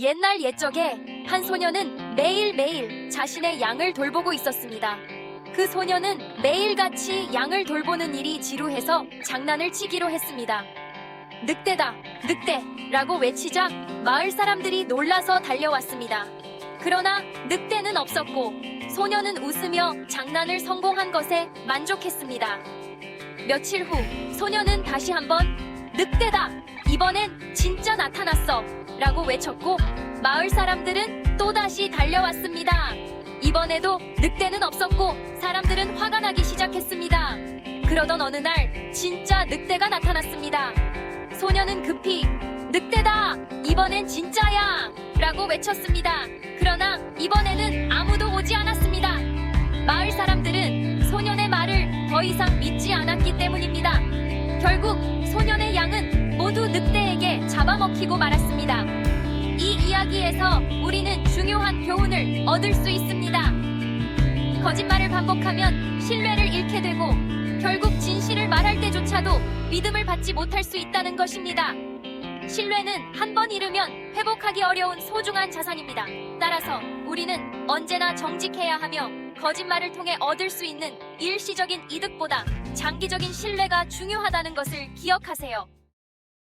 옛날 옛적에 한 소녀는 매일매일 자신의 양을 돌보고 있었습니다. 그 소녀는 매일같이 양을 돌보는 일이 지루해서 장난을 치기로 했습니다. 늑대다, 늑대! 라고 외치자 마을 사람들이 놀라서 달려왔습니다. 그러나 늑대는 없었고 소녀는 웃으며 장난을 성공한 것에 만족했습니다. 며칠 후 소녀는 다시 한번 늑대다! 이번엔 나타났어! 라고 외쳤고 마을 사람들은 또다시 달려왔습니다. 이번에도 늑대는 없었고 사람들은 화가 나기 시작했습니다. 그러던 어느 날 진짜 늑대가 나타났습니다. 소녀는 급히 늑대다! 이번엔 진짜야! 라고 외쳤습니다. 그러나 이번에는 아무도 오지 않았습니다. 마을 사람들은 소년의 말을 더 이상 믿지 않았기 때문입니다. 결국 잡아먹히고 말았습니다. 이 이야기에서 우리는 중요한 교훈을 얻을 수 있습니다. 거짓말을 반복하면 신뢰를 잃게 되고 결국 진실을 말할 때조차도 믿음을 받지 못할 수 있다는 것입니다. 신뢰는 한 번 잃으면 회복하기 어려운 소중한 자산입니다. 따라서 우리는 언제나 정직해야 하며 거짓말을 통해 얻을 수 있는 일시적인 이득보다 장기적인 신뢰가 중요하다는 것을 기억하세요.